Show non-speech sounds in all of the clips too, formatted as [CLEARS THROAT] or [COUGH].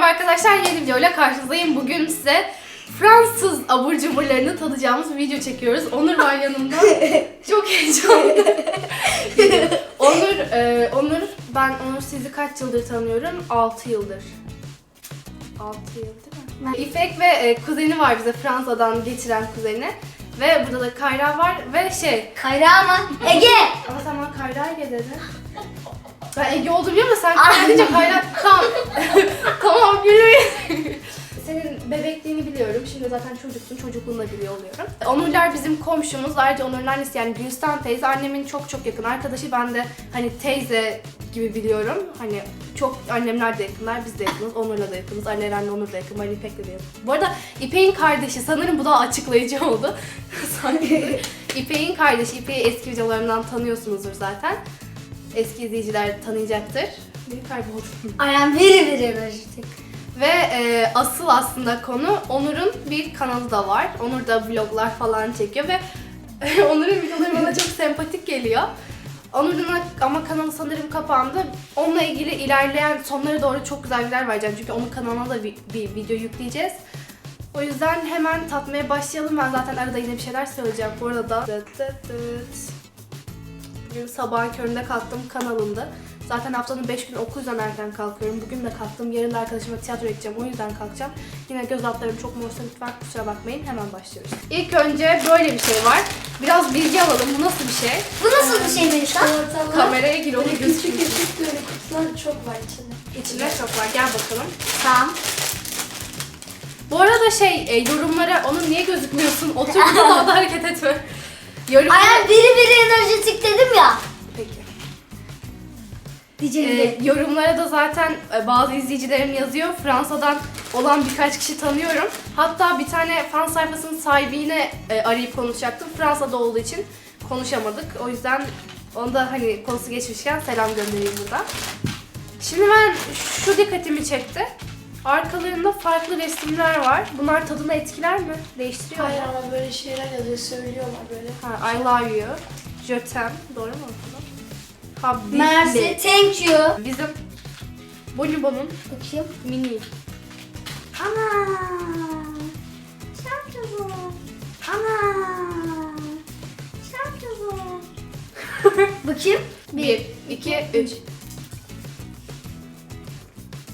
merhaba arkadaşlar. Yeni videoyla karşınızdayım. Bugün size Fransız abur cuburlarını tadacağımız bir video çekiyoruz. Onur var yanımda. [LAUGHS] Çok heyecanlı. [LAUGHS] Onur, e, Onur, ben Onur sizi kaç yıldır tanıyorum? 6 yıldır. 6 yıl değil mi? İpek ve e, kuzeni var bize Fransa'dan getiren kuzeni. Ve burada da Kayra var ve şey, Kayra mı? Ege! ama sen bana Kayra Ege dedin. Ben Ege olduğumu biliyorum ama sen Kayra deyince Kayra... Tamam Şimdi zaten çocuksun. Çocukluğunu da biliyor oluyorum. Onurlar bizim komşumuz. Ayrıca Onur'un annesi yani Gülistan teyze annemin çok çok yakın arkadaşı. Ben de hani teyze gibi biliyorum. Hani çok annemler de yakınlar, biz de yakınız. Onur'la da yakınız. Ali Eren'le Onur da yakın, ben İpek'le de yakın. Bu arada İpek'in kardeşi, sanırım bu daha açıklayıcı oldu. [LAUGHS] Sanki İpek'in kardeşi, İpek'i eski videolarından tanıyorsunuzdur zaten. Eski izleyiciler tanıyacaktır. Bir kayboldum. I am very. Ve e, asıl aslında konu Onur'un bir kanalı da var. Onur da vloglar falan çekiyor ve [LAUGHS] Onur'un videoları bana çok sempatik geliyor. Onur'un ama kanalı sanırım kapandı. Onunla ilgili ilerleyen sonlara doğru çok güzel videolar vereceğim. Çünkü onun kanalına da bir, bir video yükleyeceğiz. O yüzden hemen tatmaya başlayalım. Ben zaten arada yine bir şeyler söyleyeceğim. Bu arada. Bugün sabahın köründe kalktım kanalımda. Zaten haftanın 5 günü okul yüzden erken kalkıyorum. Bugün de kalktım. Yarın da arkadaşıma tiyatro gideceğim. O yüzden kalkacağım. Yine göz altlarım çok morsa lütfen kusura bakmayın. Hemen başlıyoruz. İlk önce böyle bir şey var. Biraz bilgi alalım. Bu nasıl bir şey? Bu nasıl bir şey Melisa? Kameraya gir onu gözüküyor. küçük böyle kutular çok var içinde. İçinde çok var. Gel bakalım. Tamam. Bu arada şey e, yorumlara onun niye gözükmüyorsun? Otur [LAUGHS] daha da hareket etme. Yorum... I am very very energetic dedim ya. Ee, yorumlara da zaten e, bazı izleyicilerim yazıyor. Fransa'dan olan birkaç kişi tanıyorum. Hatta bir tane fan sayfasının sahibiyle e, arayıp konuşacaktım. Fransa'da olduğu için konuşamadık. O yüzden onu da hani konusu geçmişken selam göndereyim burada. Şimdi ben şu dikkatimi çekti. Arkalarında farklı resimler var. Bunlar tadını etkiler mi? Değiştiriyor mu? Hayır ama böyle şeyler yazıyor, söylüyorlar böyle. Ha, I love you. Je t'aime. Doğru mu Habibi. Mersi, thank you. Bizim Bonibon'un Bakayım. mini. Ana. Çok güzel. Ana. Çok güzel. [LAUGHS] Bakayım. 1, 2, 3.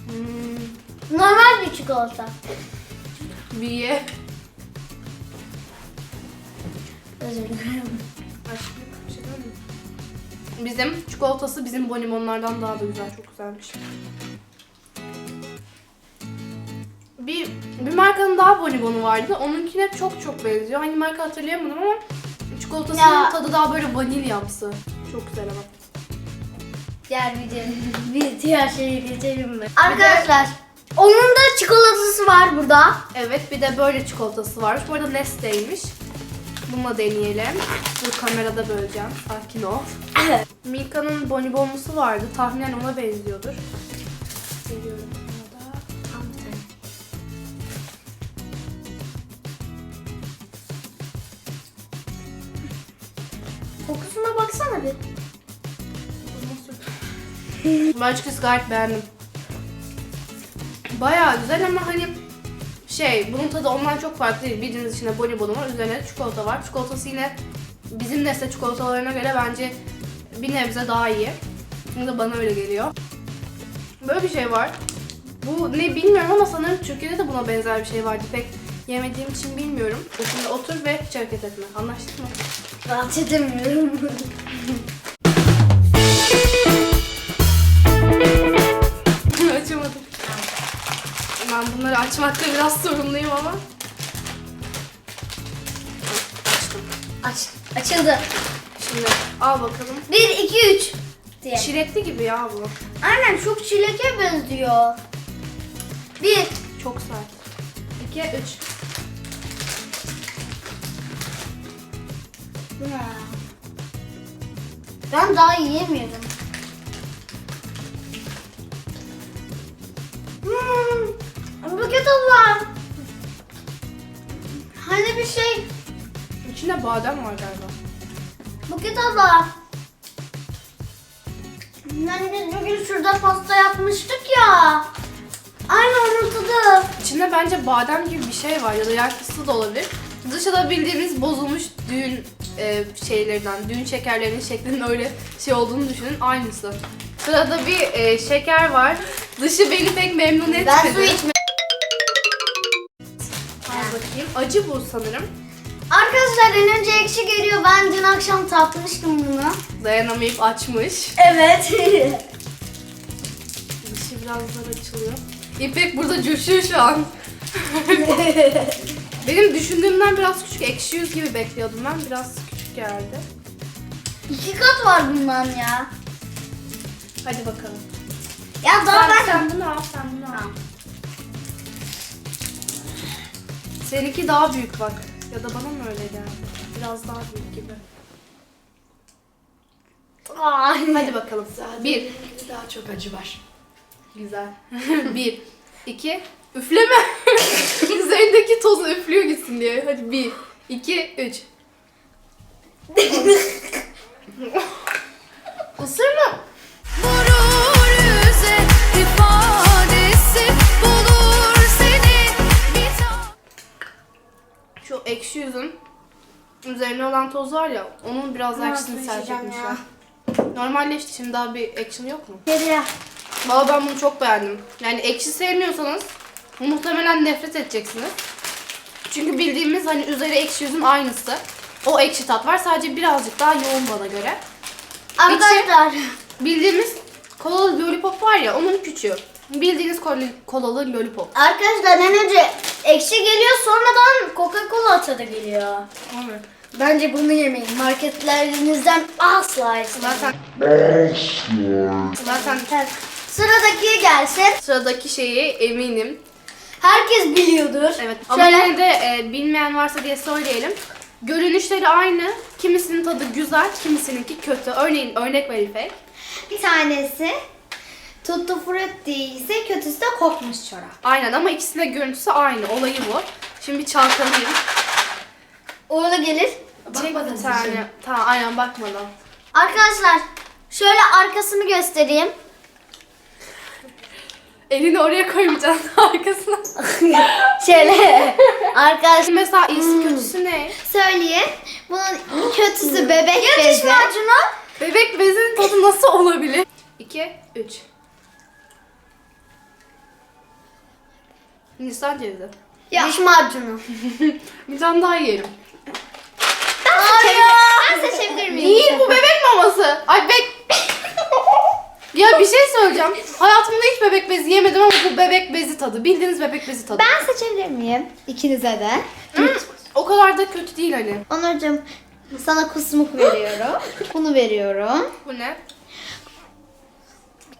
Hmm, Normal bir çikolata. bir. Özür dilerim. Aşkım, Bizim çikolatası bizim bonimonlardan daha da güzel. Çok güzelmiş. Bir, bir markanın daha bonibonu vardı. Onunkine çok çok benziyor. Hangi marka hatırlayamadım ama çikolatasının Ya. tadı daha böyle vanilyamsı. Çok güzel ama. Diğer video, bir diğer şeye geçelim mi? Arkadaşlar, onun da çikolatası var burada. Evet bir de böyle çikolatası varmış. Bu arada Nestle'ymiş. Bununla deneyelim. Dur kamerada böleceğim. Sakin ol. [CLEARS THROAT] Milka'nın bonibonlusu vardı. Tahminen ona benziyordur. Geliyorum. Kokusuna baksana bir. Ben açıkçası gayet beğendim. Bayağı güzel ama hani şey bunun tadı ondan çok farklı değil. Bildiğiniz içinde bonibonu var. Üzerine çikolata var. Çikolatası yine bizim Nestle çikolatalarına göre bence bir nebze daha iyi. Şimdi bana öyle geliyor. Böyle bir şey var. Bu ne bilmiyorum ama sanırım Türkiye'de de buna benzer bir şey vardı. Pek yemediğim için bilmiyorum. Şimdi otur ve hiç hareket etme. Anlaştık mı? Rahat edemiyorum. [LAUGHS] Ben bunları açmakta biraz sorumluyum ama. Aç. Açıldı. Şimdi al bakalım. 1, 2, 3 diye. Çilekli gibi ya bu. Aynen çok çileke benziyor. 1, Çok sert. 2, 3. Ben daha yiyemiyorum. Hmm, buket abla. Hani bir şey, İçinde badem var galiba. buket abla. Hani biz bugün şurada pasta yapmıştık ya. Aynı onun içinde bence badem gibi bir şey var ya da yer fıstığı da olabilir. Dışı da bildiğimiz bozulmuş düğün e, şeylerden, düğün şekerlerinin şeklinin öyle şey olduğunu düşünün. Aynısı. Sırada bir e, şeker var. Dışı beni pek memnun etmedi. Ben su içme. Bakayım. Acı bu sanırım. Arkadaşlar en önce ekşi geliyor. Ben dün akşam tatmıştım bunu. Dayanamayıp açmış. Evet. [LAUGHS] Dışı biraz zor açılıyor. İpek burada coşuyor şu an. [LAUGHS] Benim düşündüğümden biraz küçük. Ekşi yüz gibi bekliyordum ben. Biraz küçük geldi. İki kat var bundan ya. Hadi bakalım. Ya daha ben... sen bunu al, sen bunu al. Tamam. Seninki daha büyük bak. Ya da bana mı öyle geldi? Biraz daha büyük gibi. Ay. Hadi bakalım. Zaten Bir. daha çok acı var. Güzel. [LAUGHS] bir, iki, üfleme. [LAUGHS] Üzerindeki tozu üflüyor gitsin diye. Hadi bir, iki, üç. [LAUGHS] Isırma. Vurur yüze Şu ekşi yüzün üzerine olan toz var ya, onun biraz Ne ekşisini ya? Normalleşti şimdi daha bir action yok mu? Geliyor. Valla ben bunu çok beğendim. Yani ekşi sevmiyorsanız muhtemelen nefret edeceksiniz. Çünkü bildiğimiz hani üzeri ekşi yüzün aynısı. O ekşi tat var sadece birazcık daha yoğun bana göre. Arkadaşlar. Bildiğimiz kolalı lollipop var ya onun küçüğü. Bildiğiniz kol- kolalı lollipop. Arkadaşlar en önce ekşi geliyor sonradan Coca-Cola tadı geliyor. Evet. Bence bunu yemeyin. Marketlerinizden asla istemeyin. Zaten zaten Evet. Sıradaki gelsin. sıradaki şeyi eminim. Herkes biliyordur. Evet. Ama Şöyle. yine de e, bilmeyen varsa diye söyleyelim. Görünüşleri aynı. Kimisinin tadı güzel, kimisininki kötü. Örneğin örnek ver İpek. Bir tanesi Tuttu Frutti ise kötüsü de kokmuş çorap. Aynen ama ikisinin de görüntüsü aynı. Olayı bu. Şimdi bir çalkalayayım. Orada gelir. Çek Bakmadan bir tane. Tamam aynen bakmadan. Arkadaşlar şöyle arkasını göstereyim. Elini oraya koymayacaksın [LAUGHS] arkasına. [LAUGHS] Şöyle arkadaşlar Mesela iyisi kötüsü ne? söyleyeyim. Bunun kötüsü [GASPS] bebek bezi. macunu. Bebek bezinin tadı nasıl olabilir? 2, 3. Hindistan cevizi. Diş macunu. [LAUGHS] Bir tane daha yiyelim. Hayır. Ben seçebilir miyim? Değil bu bebek maması. Ay bek... [LAUGHS] ya bir şey söyleyeceğim. Hayatımda hiç bebek bezi yemedim ama bu bebek bezi tadı. Bildiğiniz bebek bezi tadı. Ben seçebilir miyim? İkinize de. Hı, o kadar da kötü değil hani. Onurcuğum sana kusmuk veriyorum. [LAUGHS] Bunu veriyorum. Bu ne?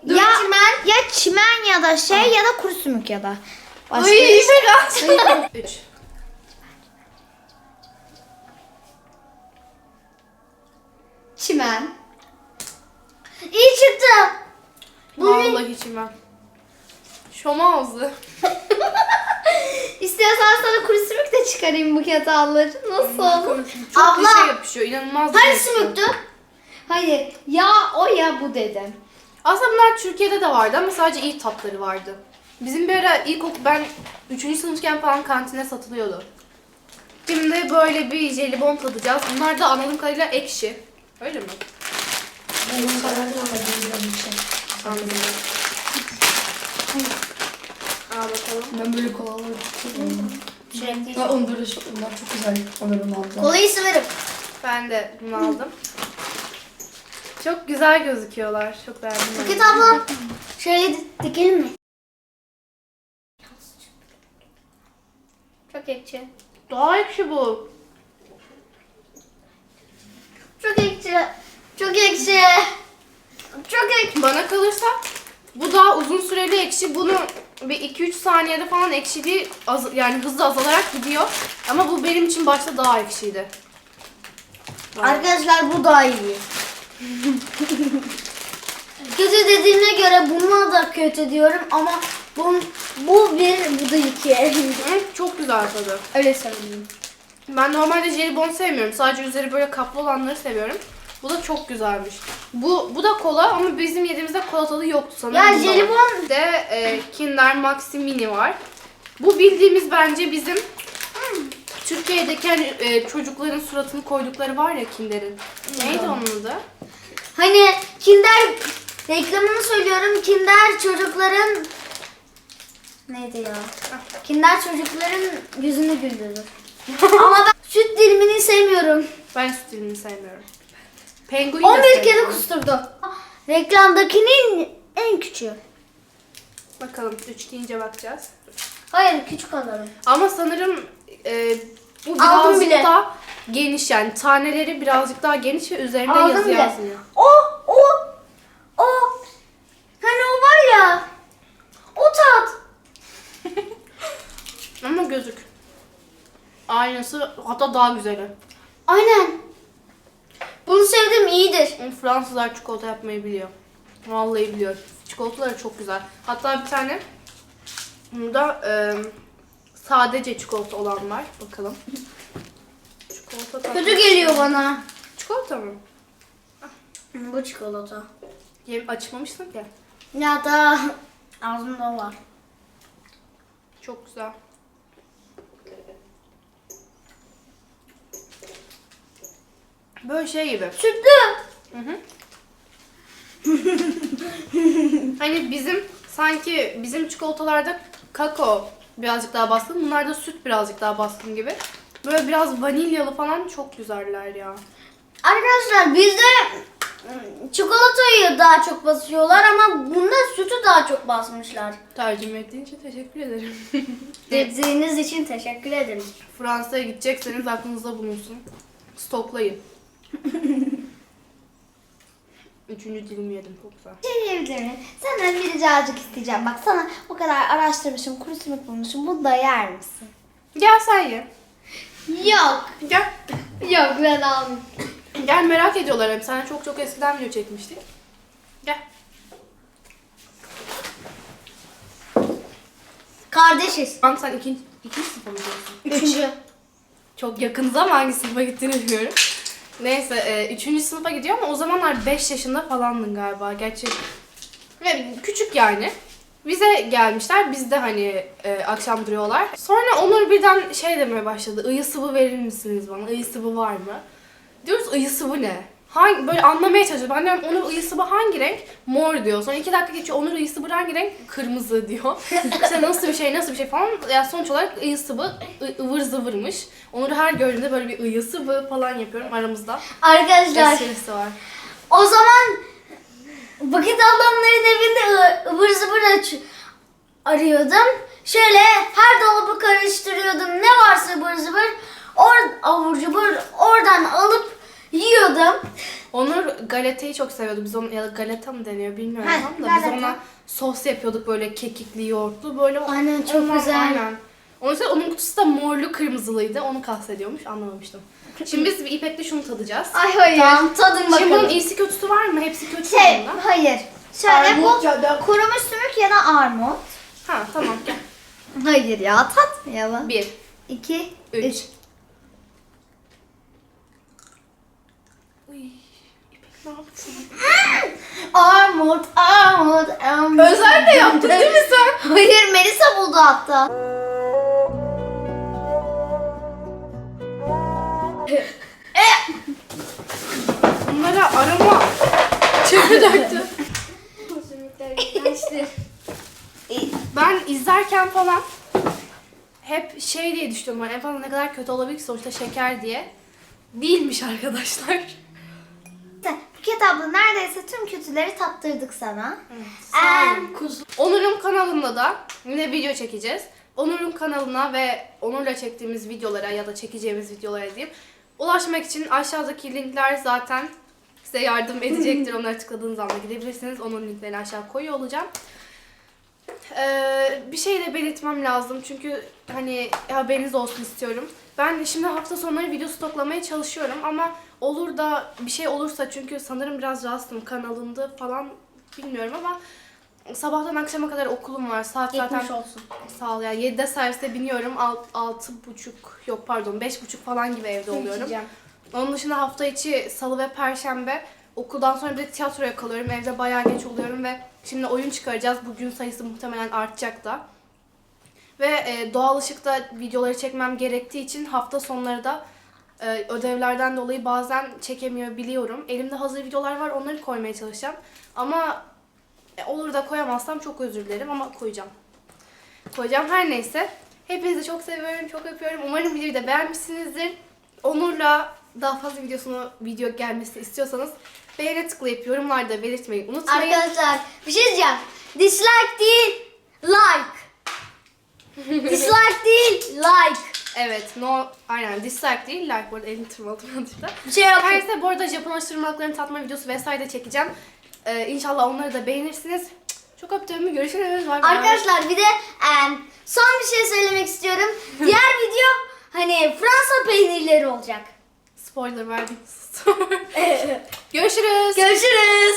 ya çimen ya çimen ya da şey ya da kuru sümük ya da. Bir şey. biraz. 3. Çimen. İyi çıktı. Vallahi içmem. Şoma ağzı. [LAUGHS] İstiyorsan sana kuru sümük de çıkarayım bu hataları. Nasıl? Çok Abla. bir şey yapışıyor. İnanılmaz bir Hani şey. sümüktü? Hayır. Ya o ya bu dedim. Aslında bunlar Türkiye'de de vardı ama sadece iyi tatları vardı. Bizim bir ara ilkokul ben 3. sınıfken falan kantine satılıyordu. Şimdi böyle bir jelibon tadacağız. Bunlar da anladığım kadarıyla ekşi. Öyle mi? Benim kararım ama bilmiyorum için. Anladım. Al bakalım. Ben böyle kolalı Sürekli. Ha Onur'u bunlar çok güzel. Onur'un aldı. Kolayı severim. Ben de bunu aldım. Çok güzel gözüküyorlar. Çok beğendim. ben. Buket abla. Şöyle dikelim mi? Çok ekşi. Daha ekşi bu. Çok ekşi. Çok ekşi. Çok ekşi. Bana kalırsa bu daha uzun süreli ekşi. Bunu bir 2-3 saniyede falan ekşiliği az, yani hızlı azalarak gidiyor. Ama bu benim için başta daha ekşiydi. Arkadaşlar bu daha iyi. [LAUGHS] kötü dediğine göre buna da kötü diyorum ama bu, bu bir, bu da iki. Hı, çok güzel tadı. Öyle söyleyeyim. Ben normalde jelibon sevmiyorum. Sadece üzeri böyle kaplı olanları seviyorum. Bu da çok güzelmiş. Bu bu da kola ama bizim yediğimizde kola tadı yoktu sanırım. Ya jelibon- de e, Kinder Maxi Mini var. Bu bildiğimiz bence bizim Türkiye'deki hani, e, çocukların suratını koydukları var ya Kinder'in. Neydi onun adı? Hani Kinder reklamını söylüyorum. Kinder çocukların neydi ya? Kinder çocukların yüzünü güldürür. [LAUGHS] Ama ben süt dilimini sevmiyorum. Ben süt dilimini sevmiyorum. Penguin de 11 kere sevmiyorum. kusturdu. Reklamdakinin en küçüğü. Bakalım 3 deyince bakacağız. Hayır küçük alalım. Ama sanırım e, bu birazcık bile. daha geniş yani taneleri birazcık daha geniş ve üzerinde Aldım yazı bile. yazmıyor. O o o hani o var ya o tat. [LAUGHS] Ama gözük. Aynısı hatta daha güzeli. Aynen. Bunu sevdim iyidir. Fransızlar çikolata yapmayı biliyor. Vallahi biliyor. Çikolataları çok güzel. Hatta bir tane burada e, sadece çikolata olan var. Bakalım. Çikolata. Kötü geliyor bana. Çikolata mı? Bu çikolata. Yem açmamışsın ki. Ya da ağzımda var. Çok güzel. Böyle şey gibi. Sütlü. Hı hı. hani bizim sanki bizim çikolatalarda kakao birazcık daha baskın. Bunlarda süt birazcık daha baskın gibi. Böyle biraz vanilyalı falan çok güzeller ya. Arkadaşlar bizde çikolatayı daha çok basıyorlar ama bunda sütü daha çok basmışlar. Tercüme ettiğin için teşekkür ederim. [LAUGHS] Dediğiniz için teşekkür ederim. Fransa'ya gidecekseniz aklınızda bulunsun. Stoklayın. [LAUGHS] Üçüncü dilimi yedim çok güzel. Şey diyebilir miyim? Senden bir ricacık isteyeceğim. Bak sana o kadar araştırmışım, kuru simit bulmuşum. Bunu da yer misin? Gel sen ye. Yok. Gel. Yok ben almayayım. Gel merak ediyorlar hem. Sana çok çok eskiden video çekmiştik. Gel. Kardeşiz. Lan sen ikinci, ikinci sınıfa mı gidiyorsun? Üçüncü. Çok yakınız ama hangi sınıfa gittiğini bilmiyorum. Neyse, e, üçüncü sınıfa gidiyor ama o zamanlar 5 yaşında falandın galiba. Gerçi yani küçük yani. Bize gelmişler, biz de hani e, akşam duruyorlar. Sonra Onur birden şey demeye başladı. Iı sıvı verir misiniz bana? Iı sıvı var mı? Diyoruz ıı sıvı ne? Hangi, böyle anlamaya çalışıyor. Ben diyorum Onur ıı sıvı hangi renk? Mor diyor. Sonra iki dakika geçiyor. Onur ıı sıvı hangi renk? Kırmızı diyor. [LAUGHS] işte nasıl bir şey nasıl bir şey falan. Yani sonuç olarak ıı sıvı ı- ıvır zıvırmış. Onur'u her gördüğümde böyle bir ıı sıvı falan yapıyorum aramızda. Arkadaşlar Esprisi var. o zaman Vakit ablamların evinde ı- ıvır zıvır aç arıyordum. Şöyle her dolabı karıştırıyordum. Ne varsa ıvır zıvır or avur cubur oradan alıp Yiyordum. Onur galetayı çok seviyordu. Biz onu ya da galeta mı deniyor bilmiyorum Ha, tam da galeta. biz ona sos yapıyorduk böyle kekikli yoğurtlu böyle. Aynen, çok Ondan- güzel. Aynen. Onun, için onun kutusu da morlu kırmızılıydı. Onu kastediyormuş anlamamıştım. Şimdi biz İpek'le şunu tadacağız. Ay hayır. Tamam tadın Şimdi bunun bakalım. iyisi kötüsü var mı? Hepsi kötü Şey, mü hayır. Şöyle Armut ya da- kurumuş sümük ya da armut. Ha tamam gel. Hayır ya tatmayalım. Bir, 2, üç. 3. ne yaptın? Armut, armut, armut. Özel de yaptın değil mi sen? Hayır Melisa buldu hatta. Bunlara arama döktü. Ben izlerken falan hep şey diye düşünüyorum. En fazla ne kadar kötü olabilir ki sonuçta şeker diye. Değilmiş arkadaşlar. Buket abla neredeyse tüm kötüleri tattırdık sana. Sağ olun. Onur'un kanalında da yine video çekeceğiz. Onur'un kanalına ve Onur'la çektiğimiz videolara ya da çekeceğimiz videolara diyeyim. Ulaşmak için aşağıdaki linkler zaten size yardım [LAUGHS] edecektir. Onları tıkladığınız anda gidebilirsiniz. Onun linklerini aşağı koyuyor olacağım. Ee, bir şey de belirtmem lazım çünkü hani haberiniz olsun istiyorum. Ben şimdi hafta sonları video stoklamaya çalışıyorum ama olur da bir şey olursa çünkü sanırım biraz rahatsızım kanalımda falan bilmiyorum ama sabahtan akşama kadar okulum var. Saat zaten Geçmiş olsun. sağ ol ya 7'de servise biniyorum. Alt, altı buçuk yok pardon beş buçuk falan gibi evde [LAUGHS] oluyorum. Onun dışında hafta içi salı ve perşembe okuldan sonra bir de tiyatroya kalıyorum. Evde bayağı geç oluyorum ve şimdi oyun çıkaracağız. Bugün sayısı muhtemelen artacak da. Ve e, doğal ışıkta videoları çekmem gerektiği için hafta sonları da e, ödevlerden dolayı bazen çekemiyor biliyorum. Elimde hazır videolar var onları koymaya çalışacağım. Ama e, olur da koyamazsam çok özür dilerim ama koyacağım. Koyacağım her neyse. Hepinizi çok seviyorum, çok öpüyorum. Umarım videoyu da beğenmişsinizdir. Onur'la daha fazla videosunu video gelmesini istiyorsanız beğene tıklayıp yorumlarda belirtmeyi unutmayın. Arkadaşlar bir şey diyeceğim. Dislike değil, like. [LAUGHS] Dislike değil, like. Evet, no, aynen dislike değil, like bu arada elini tırmaladım yanlışlıkla. Bir şey yok. Her neyse bu arada Japon alıştırmalıklarını tatma videosu vesaire de çekeceğim. Ee, inşallah onları da beğenirsiniz. Çok öptüm, görüşürüz. Bay bay. Arkadaşlar bir de em, son bir şey söylemek istiyorum. [LAUGHS] Diğer video hani Fransa peynirleri olacak. Spoiler verdim. [LAUGHS] Görüşürüz. Görüşürüz.